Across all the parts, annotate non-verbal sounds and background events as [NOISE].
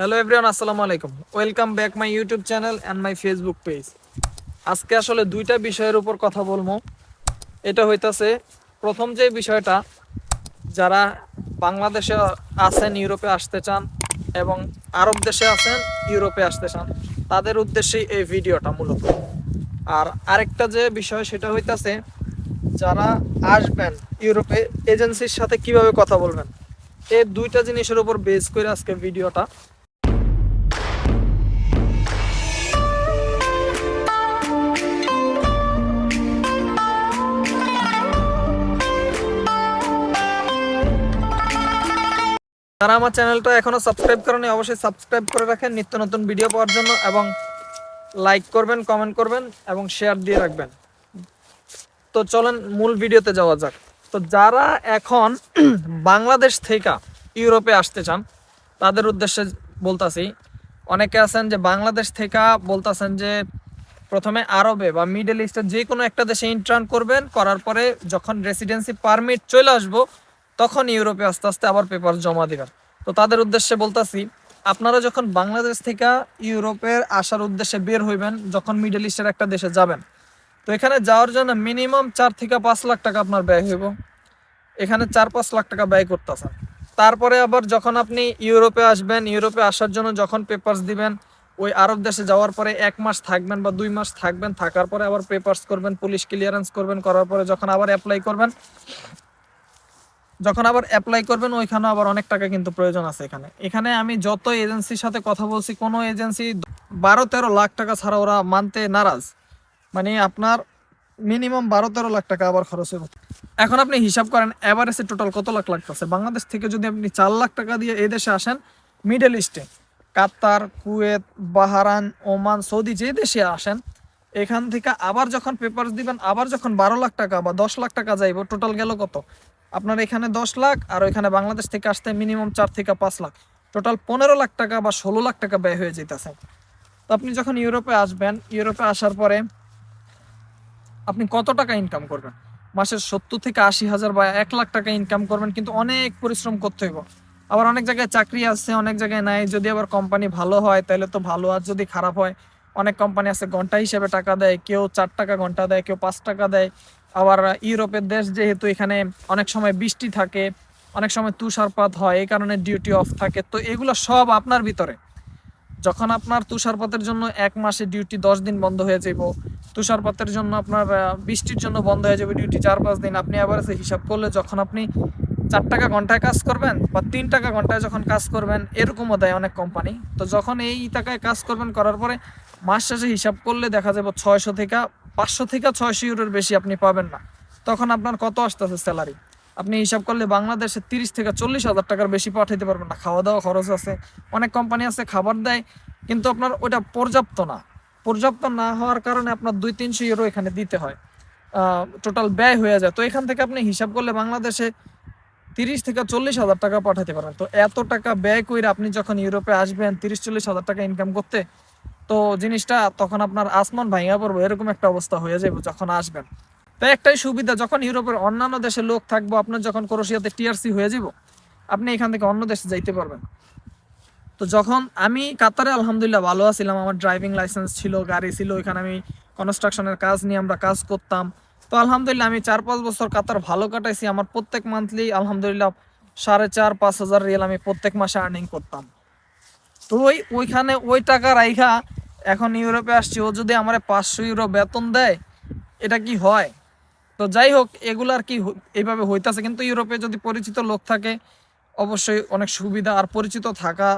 Hello everyone আসসালামু আলাইকুম। Welcome back my YouTube channel and my Facebook page আজকে আসলে দুইটা বিষয়ের উপর কথা বলব। এটা হইতাছে, প্রথম যে বিষয়টা, যারা বাংলাদেশে আছেন, ইউরোপে আসতে চান এবং আরব দেশে আছেন, ইউরোপে আসতে চান, তাদের উদ্দেশ্যেই এই ভিডিওটা মূলত। আর আরেকটা যে বিষয়, সেটা হইতাছে, যারা আসবেন ইউরোপে, এজেন্সির সাথে কীভাবে কথা বলবেন, এই দুইটা জিনিসের উপর বেস করে আজকে ভিডিওটা। যারা আমার চ্যানেলটা এখনও সাবস্ক্রাইব করেনি, অবশ্যই সাবস্ক্রাইব করে রাখেন নিত্য নতুন ভিডিও পাওয়ার জন্য এবং লাইক করবেন, কমেন্ট করবেন এবং শেয়ার দিয়ে রাখবেন। তো চলেন মূল ভিডিওতে যাওয়া যাক। তো যারা এখন বাংলাদেশ থেকে ইউরোপে আসতে চান, তাদের উদ্দেশ্যে বলতাছি, অনেকে আছেন যে বাংলাদেশ থেকে বলতাছেন যে প্রথমে আরবে বা মিডল ইস্টের যে কোনো একটা দেশে ইন্টার্ন করবেন, করার পরে যখন রেসিডেন্সি পারমিট চলে আসব তখন ইউরোপে আস্তে আস্তে আবার পেপার জমা দিবেন। তো তাদের উদ্দেশ্যে বলতাছি, আপনারা যখন বাংলাদেশ থেকে ইউরোপের আসার উদ্দেশ্যে বের হইবেন, যখন মিডল ইস্টের একটা দেশে যাবেন, তো এখানে যাওয়ার জন্য মিনিমাম চার থেকে পাঁচ লাখ টাকা আপনার ব্যয় হইব। এখানে চার পাঁচ লাখ টাকা ব্যয় করতেছেন। তারপরে আবার যখন আপনি ইউরোপে আসবেন, ইউরোপে আসার জন্য যখন পেপারস দিবেন, ওই আরব দেশে যাওয়ার পরে এক মাস থাকবেন বা দুই মাস থাকবেন, থাকার পরে আবার পেপারস করবেন পুলিশ ক্লিয়ারেন্স করবেন, করার পরে যখন আবার অ্যাপ্লাই করবেন যখন আবার অ্যাপ্লাই করবেন, ওইখানে আবার অনেক টাকা কিন্তু প্রয়োজন আছে এখানে। এখানে আমি যত এজেন্সির সাথে কথা বলছি, কোনো এজেন্সি বারো তেরো লাখ টাকা ছাড়া ওরা মানতে নারাজ। মানে আপনার মিনিমাম বারো তেরো লাখ টাকা আবার খরচ হবে এখন আপনি হিসাব করেন এভারেজে টোটাল কত লাখ লাগতেছে? বাংলাদেশ থেকে যদি আপনি চার লাখ টাকা দিয়ে এই দেশে আসেন মিডল ইস্টে Qatar, Kuwait Bahrain Oman, Saudi, যে দেশে আসেন, এখান থেকে আবার যখন পেপার দিবেন, আবার যখন বারো লাখ টাকা বা দশ লাখ টাকা যাইব টোটাল গেল কত? আপনার এখানে দশ লাখ আর ওইখানে বাংলাদেশ থেকে আসতে মিনিমাম চার থেকে পাঁচ লাখ। টোটাল পনেরো লাখ টাকা বা ষোলো লাখ টাকা ব্যয় হয়ে যেতেছে। তো আপনি যখন ইউরোপে আসবেন, ইউরোপে আসার পরে আপনি কত টাকা ইনকাম করবেন? মাসের সত্তর থেকে আশি হাজার বা এক লাখ টাকা ইনকাম করবেন, কিন্তু অনেক পরিশ্রম করতে হইব। আবার অনেক জায়গায় চাকরি আছে, অনেক জায়গায় নাই। যদি আবার কোম্পানি ভালো হয়, তাহলে তো ভালো। আর যদি খারাপ হয়, অনেক কোম্পানি আছে, ঘণ্টা হিসেবে টাকা দেয়, কেউ চার টাকা ঘণ্টা দেয়, কেউ পাঁচ টাকা দেয়। আবার ইউরোপের দেশ যেহেতু এখানে অনেক সময় বৃষ্টি থাকে, অনেক সময় তুষারপাত হয়, এই কারণে ডিউটি অফ থাকে। তো এগুলো সব আপনার ভিতরে। যখন আপনার তুষারপাতের জন্য এক মাসে ডিউটি দশ দিন বন্ধ হয়ে যাব তুষারপাতের জন্য আপনার বৃষ্টির জন্য বন্ধ হয়ে যাবে ডিউটি চার পাঁচ দিন। আপনি আবার হিসাব করলে যখন আপনি চার টাকা ঘন্টায় কাজ করবেন বা তিন টাকা ঘন্টায় যখন কাজ করবেন, এরকমও দেয় অনেক কোম্পানি তো যখন এই টাকায় কাজ করবেন করার পরে মাস শেষে হিসাব করলে দেখা যাবে ছয়শো থেকে পাঁচশো থেকে ছয়শো ইউরোর বেশি আপনি পাবেন না। তখন আপনার কত আসতেছে স্যালারি? আপনি হিসাব করলে বাংলাদেশে তিরিশ থেকে চল্লিশ হাজার টাকার বেশি পাঠাইতে পারবেন না। খাওয়া দাওয়া খরচ আছে, অনেক কোম্পানি আছে, খাবার দেয়, কিন্তু আপনার ওটা পর্যাপ্ত না। পর্যাপ্ত না হওয়ার কারণে আপনার দুই তিনশো ইউরো এখানে দিতে হয়। টোটাল ব্যয় হয়ে যায়। তো এখান থেকে আপনি হিসাব করলে বাংলাদেশে তিরিশ থেকে চল্লিশ হাজার টাকা পাঠাতে পারেন তো এত টাকা ব্যয় করে আপনি যখন ইউরোপে আসবেন, তিরিশ চল্লিশ হাজার টাকা ইনকাম করতে তো জিনিসটা তখন আপনার আসমান ভাঙা পড়ব, এরকম একটা অবস্থা হয়ে যাবে যখন আসবেন। তো একটাই সুবিধা, যখন ইউরোপের অন্যান্য দেশে লোক থাকব, আপনার যখন ক্রোশিয়াতে টিআরসি হয়ে যাব আপনি এখান থেকে অন্য দেশে যাইতে পারবেন। তো যখন আমি কাতারে, আলহামদুলিল্লাহ ভালো আছিলাম, আমার ড্রাইভিং লাইসেন্স ছিল, গাড়ি ছিল এখানে আমি কনস্ট্রাকশনের কাজ নিয়ে আমরা কাজ করতাম। তো আলহামদুলিল্লাহ আমি চার পাঁচ বছর কাতার ভালো কাটাইছি, আমার প্রত্যেক মান্থলি আলহামদুলিল্লাহ সাড়ে চার, পাঁচ হাজার রিয়েল আমি প্রত্যেক মাসে আর্নিং করতাম। তো ওই ওইখানে ওই টাকা রাইখা এখন ইউরোপে আসছি, ও যদি আমার পাঁচশো ইউরো বেতন দেয়, এটা কি হয়? তো যাই হোক, এগুলো আর কি এইভাবে হইতাছে। কিন্তু ইউরোপে যদি পরিচিত লোক থাকে, অবশ্যই অনেক সুবিধা আর পরিচিত থাকা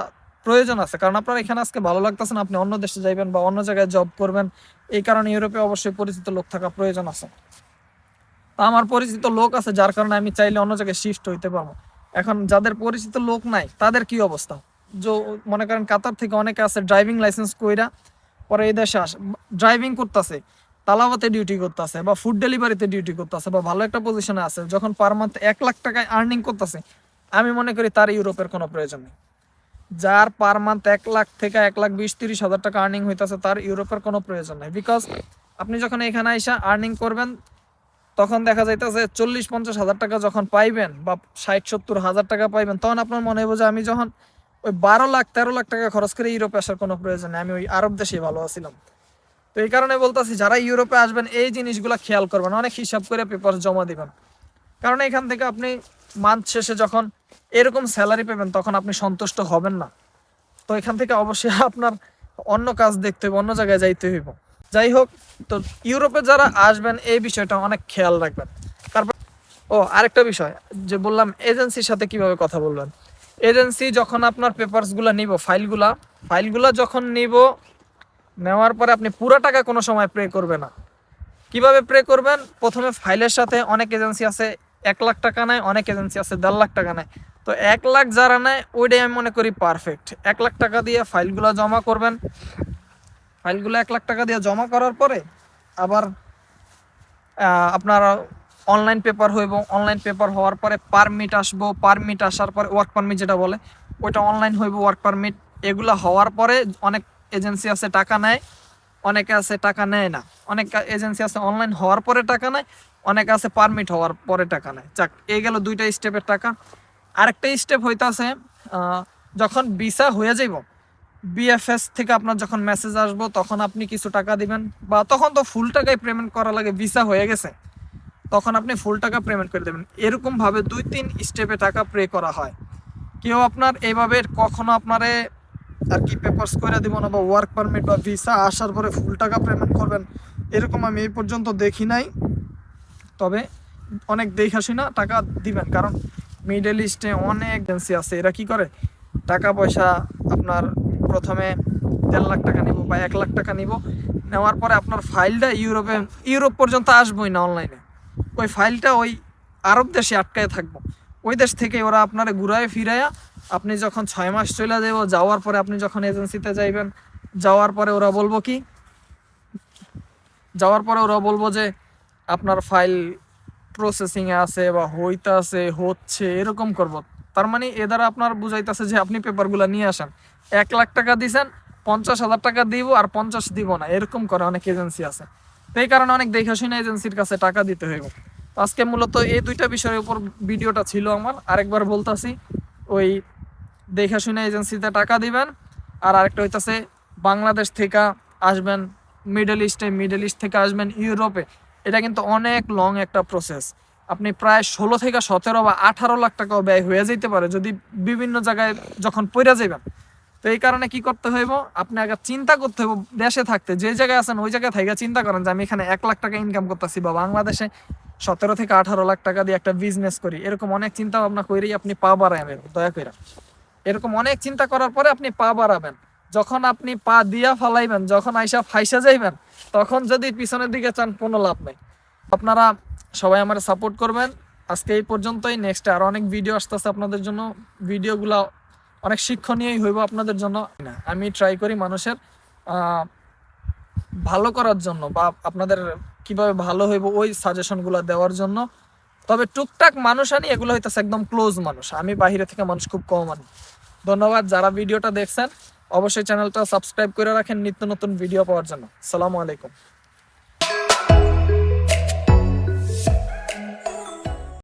প্রয়োজন আছে। কারণ আপনার এখানে আজকে ভালো লাগতেছে না, আপনি অন্য দেশে যাইবেন বা অন্য জায়গায় জব করবেন, এই কারণে ইউরোপে অবশ্যই পরিচিত লোক থাকা প্রয়োজন আছে। তা আমার পরিচিত লোক আছে, যার কারণে আমি চাইলে অন্য জায়গায় শিফট হইতে পারব। এখন যাদের পরিচিত লোক নাই, তাদের কি অবস্থা? যে, মনে করেন কাতার থেকে অনেকে আছে ড্রাইভিং লাইসেন্স কইরা পরে এই দেশে আসে ড্রাইভিং করতেছে, তালাবাতে ডিউটি করতেছে বা ফুড ডেলিভারিতে ডিউটি করতেছে বা ভালো একটা পজিশনে আছে, যখন পার মান্থ এক লাখ টাকায় আর্নিং করতেছে, আমি মনে করি তার ইউরোপের কোনো প্রয়োজন নেই। যার পার মান্থ এক লাখ থেকে এক লাখ বিশ তিরিশ হাজার টাকা আর্নিং হইতেছে, তার ইউরোপের কোনো প্রয়োজন নেই। বিকজ আপনি যখন এখানে এসে আর্নিং করবেন, তখন দেখা যাইতেছে চল্লিশ পঞ্চাশ হাজার টাকা যখন পাইবেন বা ষাট সত্তর হাজার টাকা পাইবেন, তখন আপনার মনে হবে যে আমি যখন ওই বারো লাখ, তেরো লাখ টাকা খরচ করে ইউরোপে আসার কোনো প্রয়োজন নেই। আমি ওই আরব দেশেই ভালো আছিলাম। তো এই কারণে বলতেছি, যারা ইউরোপে আসবেন, এই জিনিসগুলো খেয়াল করবেন। অনেক হিসাব করে পেপার জমা দিবেন। কারণ এখান থেকে আপনি মান্থ শেষে যখন এরকম স্যালারি পাবেন, তখন আপনি সন্তুষ্ট হবেন না। তো এখান থেকে অবশ্যই [LAUGHS] আপনার অন্য কাজ দেখতে হবে অন্য জায়গায় যাইতে হইব। যাই হোক, তো ইউরোপে যারা আসবেন, এই বিষয়টা অনেক খেয়াল রাখবেন। তারপর ও, আরেকটা বিষয়, যে বললাম এজেন্সির সাথে কীভাবে কথা বলবেন? এজেন্সি যখন আপনার পেপারসগুলো নিব, ফাইলগুলা ফাইলগুলা যখন নিব, নেওয়ার পরে আপনি পুরো টাকা কোনো সময় প্রে করবে না। কীভাবে প্রে করবেন? প্রথমে ফাইলের সাথে অনেক এজেন্সি আছে, এক লাখ টাকা নেয়, অনেক এজেন্সি আছে, দেড় লাখ টাকা নেয়। তো এক লাখ যারা নেয়, ওইটাই আমি মনে করি পারফেক্ট এক লাখ টাকা দিয়ে ফাইলগুলো জমা করবেন। ফাইলগুলো এক লাখ টাকা দিয়ে জমা করার পরে আবার আপনার অনলাইন পেপার হইব অনলাইন পেপার হওয়ার পরে পারমিট আসব পারমিট আসার পরে ওয়ার্ক পারমিট যেটা বলে, ওইটা অনলাইন হইব ওয়ার্ক পারমিট এগুলো হওয়ার পরে অনেক এজেন্সি আছে টাকা নেয়, অনেকে আছে টাকা নেয় না। অনেক এজেন্সি আছে অনলাইন হওয়ার পরে টাকা নেয়, অনেকে আছে পারমিট হওয়ার পরে টাকা নেয়। যাক, এই গেল দুইটা স্টেপের টাকা। আরেকটা স্টেপ হইতাছে যখন ভিসা হয়ে যাইব বিএফএস থেকে আপনার যখন মেসেজ আসব, তখন আপনি কিছু টাকা দিবেন, বা তখন তো ফুল টাকায় পেমেন্ট করা লাগে ভিসা হয়ে গেছে। তখন আপনি ফুল টাকা পেমেন্ট করে দেবেন। এরকমভাবে দুই তিন স্টেপে টাকা প্রে করা হয়। কেউ আপনার এইভাবে কখনো আপনারে আর কি পেপারস করে দিব না বা ওয়ার্ক পারমিট বা ভিসা আসার পরে ফুল টাকা পেমেন্ট করবেন, এরকম আমি এই পর্যন্ত দেখি নাই। তবে অনেক দেখাশি না, টাকা দিবেন। কারণ মিডল ইস্টে অনেক এজেন্সি আছে, এরা কি করে? টাকা পয়সা আপনার প্রথমে দেড় লাখ টাকা নিব বা এক লাখ টাকা নিব। নেওয়ার পরে আপনার ফাইলটা ইউরোপে, ইউরোপ পর্যন্ত আসবোই না অনলাইনে ওই ফাইলটা ওই আরব দেশে আটকায় থাকব। ওই দেশ থেকে ওরা আপনারে ঘুরায় ফিরাইয়া আপনি যখন ছয় মাস চলে যাব যাওয়ার পরে আপনি যখন এজেন্সিতে যাইবেন, যাওয়ার পরে ওরা বলব কি? যাওয়ার পরে ওরা বলব যে, আপনার ফাইল প্রসেসিং আছে বা হইতে আছে, হচ্ছে, এরকম করব। তার মানে এ দ্বারা আপনার বুঝাইতেছে যে আপনি পেপারগুলো নিয়ে আসেন। এক লাখ টাকা দিছেন, পঞ্চাশ হাজার টাকা দিব আর পঞ্চাশ দিব না, এরকম করে অনেক এজেন্সি আছে। তো এই কারণে অনেক দেখা শুনে এজেন্সির কাছে টাকা দিতে হইব। আজকে মূলত এই দুইটা বিষয়ের উপর ভিডিওটা ছিল আমার। আরেকবার বলতাছি, ওই দেখা শুনে এজেন্সিতে টাকা দিবেন, আর আরেকটা হইতাছে, বাংলাদেশ থেকে আসবেন, মিডল ইস্টে, মিডল ইস্ট থেকে আসবেন ইউরোপে। এটা কিন্তু অনেক লং একটা প্রসেস আপনি প্রায় ষোলো থেকে সতেরো বা আঠারো লাখ টাকাও ব্যয় হয়ে যেতে পারে যদি বিভিন্ন জায়গায় যখন পইরা যাবেন তো এই কারণে কি করতে হইব? আপনি আগে চিন্তা করতে হইব, দেশে থাকতে। যে জায়গায় আছেন, ওই জায়গায় থেকে চিন্তা করেন যে আমি এখানে এক লাখ টাকা ইনকাম করতেছি বা বাংলাদেশে সতেরো থেকে আঠারো লাখ টাকা দিয়ে একটা বিজনেস করি, এরকম অনেক চিন্তা ভাবনা করেই আপনি পা বাড়াবেন, দয়া করে এরকম অনেক চিন্তা করার পরে আপনি পা বাড়াবেন। যখন আপনি পা দিয়া ফালাইবেন, যখন আইসা ফাইসা যাইবেন, তখন যদি পিছনের দিকে চান, কোনো লাভ নেই। আপনারা সবাই আমার সাপোর্ট করবেন। আজকে এই পর্যন্তই নেক্সট আরও অনেক ভিডিও আসতেছে আপনাদের জন্য। ভিডিওগুলো অনেক শিক্ষণীয়ই হইব আপনাদের জন্য। না আমি ট্রাই করি মানুষের ভালো করার জন্য বা আপনাদের কীভাবে ভালো হইব ওই সাজেশনগুলো দেওয়ার জন্য। তবে টুকটাক মানুষ আনি, এগুলো হইতেছে একদম ক্লোজ মানুষ। আমি বাইরে থেকে মানুষ খুব কম আনি। ধন্যবাদ যারা ভিডিওটা দেখছেন। অবশ্যই চ্যানেলটা সাবস্ক্রাইব করে রাখেন নিত্য নতুন ভিডিও পাওয়ার জন্য। সালামু আলাইকুম।